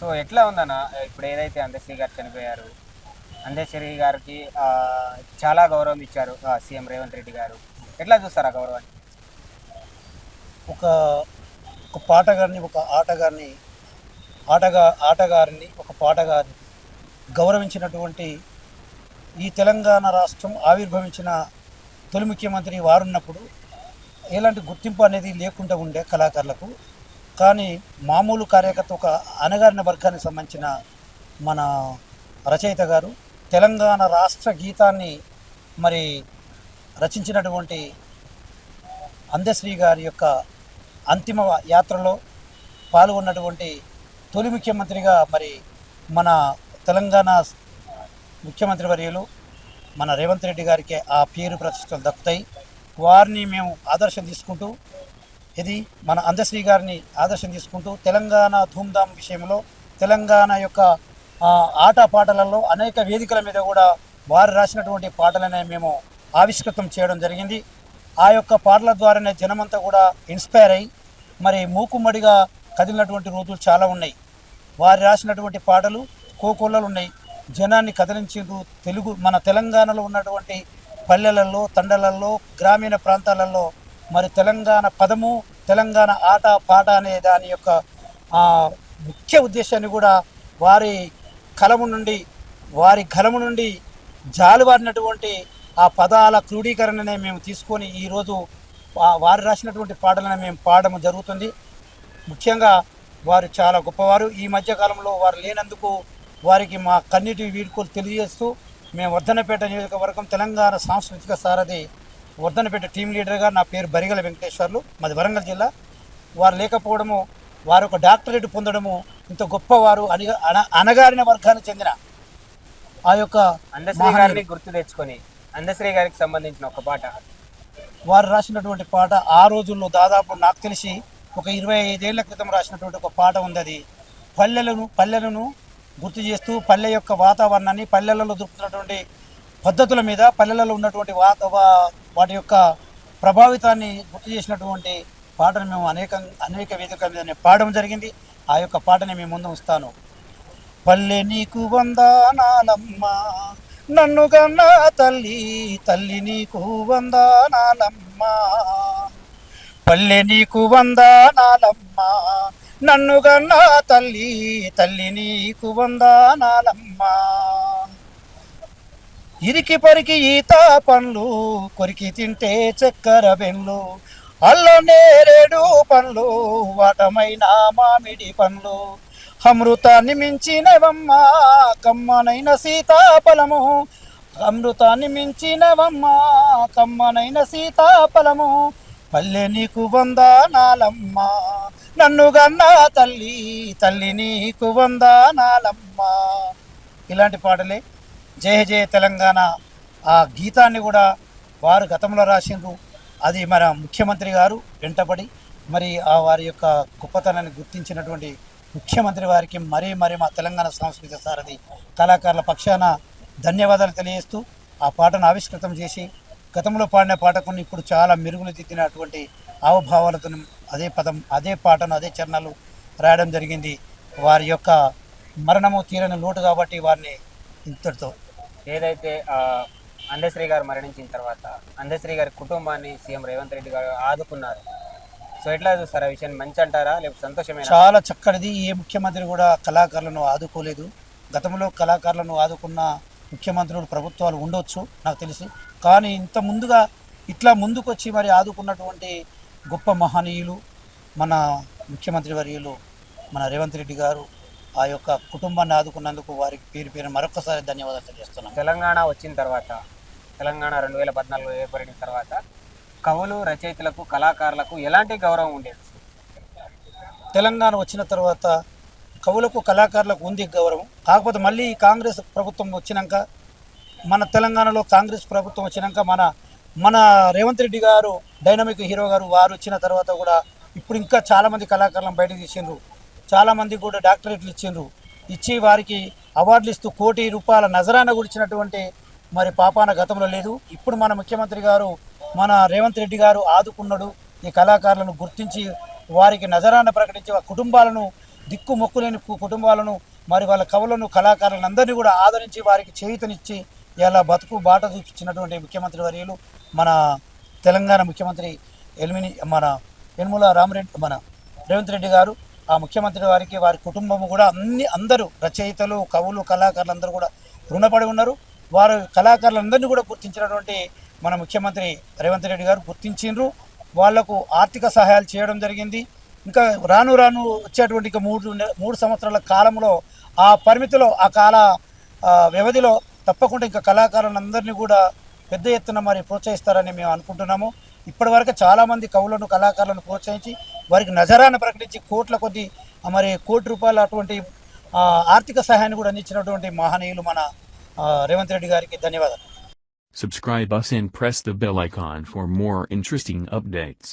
So ఎట్లా ఉందన్న? ఇప్పుడు ఏదైతే అందశ్రీ గారు చనిపోయారు అందశ్రీ గారికి చాలా గౌరవం ఇచ్చారు ఆ, సీఎం రేవంత్ రెడ్డి గారు. ఎట్లా చూస్తారు ఆ గౌరవాన్ని? ఒక ఒక పాటగారిని ఒక ఆటగారిని ఆటగా ఆటగారిని ఒక పాటగారిని గౌరవించినటువంటి ఈ తెలంగాణ రాష్ట్రం ఆవిర్భవించిన తొలి ముఖ్యమంత్రి వారున్నప్పుడు ఎలాంటి గుర్తింపు అనేది లేకుండా ఉండే కళాకారులకు కానీ మామూలు కార్యకర్త ఒక అనగారిన వర్గానికి సంబంధించిన మన రచయిత గారు తెలంగాణ రాష్ట్ర గీతాన్ని మరి రచించినటువంటి అందశ్రీ గారి యొక్క అంతిమ యాత్రలో పాల్గొన్నటువంటి తొలి ముఖ్యమంత్రిగా మరి మన తెలంగాణ ముఖ్యమంత్రి వర్యులు మన రేవంత్ రెడ్డి గారికి ఆ పేరు ప్రతిష్టలు దక్కుతాయి. వారిని మేము ఆదర్శం తీసుకుంటూ ఇది మన అందశ్రీ గారిని ఆదర్శం తీసుకుంటూ తెలంగాణ ధూమ్ధామ్ విషయంలో తెలంగాణ యొక్క ఆట పాటలలో అనేక వేదికల మీద కూడా వారు రాసినటువంటి పాటలనే మేము ఆవిష్కృతం చేయడం జరిగింది. ఆ యొక్క పాటల ద్వారానే జనమంతా కూడా ఇన్స్పైర్ అయ్యి మరి మూకుమ్మడిగా కదిలినటువంటి రోజులు చాలా ఉన్నాయి. వారు రాసినటువంటి పాటలు కోకొల్లలు ఉన్నాయి. జనాన్ని కదిలించిండ్రు తెలుగు మన తెలంగాణలో ఉన్నటువంటి పల్లెలలో తండలలో గ్రామీణ ప్రాంతాలలో మరి తెలంగాణ పదము తెలంగాణ ఆట పాట అనే దాని యొక్క ముఖ్య ఉద్దేశాన్ని కూడా వారి కలము నుండి వారి కలము నుండి జాలువారినటువంటి ఆ పదాల క్రోడీకరణనే మేము తీసుకొని ఈరోజు వారు రాసినటువంటి పాటలను మేము పాడడం జరుగుతుంది. ముఖ్యంగా వారు చాలా గొప్పవారు. ఈ మధ్యకాలంలో వారు లేనందుకు వారికి మా కన్నీటి వీడ్కోలు తెలియజేస్తూ మేము వర్ధనపేట నియోజకవర్గం తెలంగాణ సాంస్కృతిక సారథి వర్ధనపేట టీం లీడర్గా నా పేరు బరిగల వెంకటేశ్వర్లు. మాది వరంగల్ జిల్లా. వారు లేకపోవడము వారు ఒక డాక్టరేట్ పొందడము ఇంత గొప్పవారు అనిగా అన అనగారిన వర్గానికి చెందిన ఆ యొక్క అందశ్రీ. గారిని గుర్తు తెచ్చుకొని అందశ్రీ గారికి సంబంధించిన ఒక పాట. వారు రాసినటువంటి పాట ఆ రోజుల్లో దాదాపు నాకు తెలిసి ఒక ఇరవై ఐదేళ్ళ క్రితం రాసినటువంటి ఒక పాట ఉంది అది పల్లెలను పల్లెలను గుర్తు చేస్తూ పల్లె యొక్క వాతావరణాన్ని పల్లెలలో దొరుకుతున్నటువంటి పద్ధతుల మీద పల్లెలలో ఉన్నటువంటి వాత వాటి యొక్క ప్రభావితాన్ని గుర్తు చేసినటువంటి పాటను మేము అనేక అనేక వేదికల మీద పాడడం జరిగింది. ఆ యొక్క పాటని మేము ముందు ఉంచుతాను. పల్లె నీకు వందానాలమ్మ నన్ను కన్నా తల్లి తల్లి నీకు వందానాలమ్మ. పల్లె నీకు వందానాలమ్మ నన్ను కన్నా తల్లి తల్లి నీకు వందానాలమ్మ. ఇరికి పరికి ఈత పండ్లు కొరికి తింటే చక్కెర బెండ్లు. అల్లో నేరేడు పండ్లు వాటమైన మామిడి పండ్లు. అమృతాన్ని మించినవమ్మ కమ్మనైన సీతాఫలము. అమృతాన్ని మించినవమ్మ కమ్మనైన సీతాఫలము. పల్లె నీకు వందనాలమ్మ నన్ను గన్న తల్లి తల్లి నీకు వందనాలమ్మ. ఇలాంటి పాటలే జయ జయ తెలంగాణ ఆ గీతాన్ని కూడా వారు గతంలో రాసిండ్రు. అది మన ముఖ్యమంత్రి గారు వెంటబడి మరి ఆ వారి యొక్క గొప్పతనాన్ని గుర్తించినటువంటి ముఖ్యమంత్రి వారికి మరీ మరీ మా తెలంగాణ సాంస్కృతిక సారథి కళాకారుల పక్షాన ధన్యవాదాలు తెలియజేస్తూ ఆ పాటను ఆవిష్కృతం చేసి గతంలో పాడిన పాటకుని ఇప్పుడు చాలా మెరుగులు దిద్దినటువంటి హావభావాలతో అదే పదం అదే పాటను అదే చరణాలు రాయడం జరిగింది. వారి యొక్క మరణము తీరని లోటు కాబట్టి వారిని ఇంతటితో. ఏదైతే అందశ్రీ గారు మరణించిన తర్వాత అందశ్రీ గారి కుటుంబాన్ని సీఎం రేవంత్ రెడ్డి గారు ఆదుకున్నారు. సో ఎట్లా చూస్తారు ఆ విషయాన్ని? మంచి అంటారా? లేకపోతే సంతోషమేనా? చాలా చక్కటిది. ఏ ముఖ్యమంత్రి కూడా కళాకారులను ఆదుకోలేదు. గతంలో కళాకారులను ఆదుకున్న ముఖ్యమంత్రులు ప్రభుత్వాలు ఉండొచ్చు నాకు తెలిసి. కానీ ఇంత ముందుగా ఇట్లా ముందుకొచ్చి మరి ఆదుకున్నటువంటి గొప్ప మహనీయులు మన ముఖ్యమంత్రి వర్యులు మన రేవంత్ రెడ్డి గారు ఆ యొక్క కుటుంబాన్ని ఆదుకున్నందుకు వారికి పేరు పేరు మరొకసారి ధన్యవాదాలు తెలియజేస్తున్నాం. తెలంగాణ వచ్చిన తర్వాత తెలంగాణ రెండు వేల పద్నాలుగులో ఏర్పడిన తర్వాత కవులు రచయితలకు కళాకారులకు ఎలాంటి గౌరవం ఉండేది? తెలంగాణ వచ్చిన తర్వాత కవులకు కళాకారులకు ఉంది గౌరవం. కాకపోతే మళ్ళీ కాంగ్రెస్ ప్రభుత్వం వచ్చినాక మన తెలంగాణలో కాంగ్రెస్ ప్రభుత్వం వచ్చినాక మన మన రేవంత్ రెడ్డి గారు డైనమిక్ హీరో గారు వారు వచ్చిన తర్వాత కూడా ఇప్పుడు ఇంకా చాలామంది కళాకారులను బయటకు తీసిండ్రు. చాలామంది కూడా డాక్టరేట్లు ఇచ్చిండ్రు. ఇచ్చి వారికి అవార్డులు ఇస్తూ కోటి రూపాయల నజరాన గురించినటువంటి మరి పాపాన గతంలో లేదు. ఇప్పుడు మన ముఖ్యమంత్రి గారు మన రేవంత్ రెడ్డి గారు ఆదుకున్నాడు. ఈ కళాకారులను గుర్తించి వారికి నజరాన ప్రకటించి ఆ కుటుంబాలను దిక్కు మొక్కులేని కుటుంబాలను మరి వాళ్ళ కవులను కళాకారులను అందరినీ కూడా ఆదరించి వారికి చేయుతనిచ్చి ఇలా బతుకు బాట చూపించినటువంటి ముఖ్యమంత్రి వర్యులు మన తెలంగాణ ముఖ్యమంత్రి ఎల్మిని మన యనుమల రామరెడ్డి మన రేవంత్ రెడ్డి గారు. ఆ ముఖ్యమంత్రి వారికి వారి కుటుంబము కూడా అన్ని అందరూ రచయితలు కవులు కళాకారులు అందరూ కూడా రుణపడి ఉన్నారు. వారు కళాకారులందరినీ కూడా గుర్తించినటువంటి మన ముఖ్యమంత్రి రేవంత్ రెడ్డి గారు గుర్తించిండ్రు. వాళ్ళకు ఆర్థిక సహాయాలు చేయడం జరిగింది. ఇంకా రాను రాను వచ్చేటువంటి మూడు మూడు సంవత్సరాల కాలంలో ఆ పరిమితిలో ఆ కాల వ్యవధిలో తప్పకుండా ఇంకా కళాకారులందరినీ కూడా పెద్ద ఎత్తున మరి ప్రోత్సహిస్తారని మేము అనుకుంటున్నాము. ఇప్పటివరకు చాలామంది కవులను కళాకారులను ప్రోత్సహించి వారికి నజరాన్ని ప్రకటించి కోట్ల కొద్ది మరి కోటి రూపాయల అటువంటి ఆర్థిక సహాయాన్ని కూడా అందించినటువంటి మహనీయులు మన రేవంత్ రెడ్డి గారికి ధన్యవాదాలు Subscribe us and press the bell icon for more interesting updates.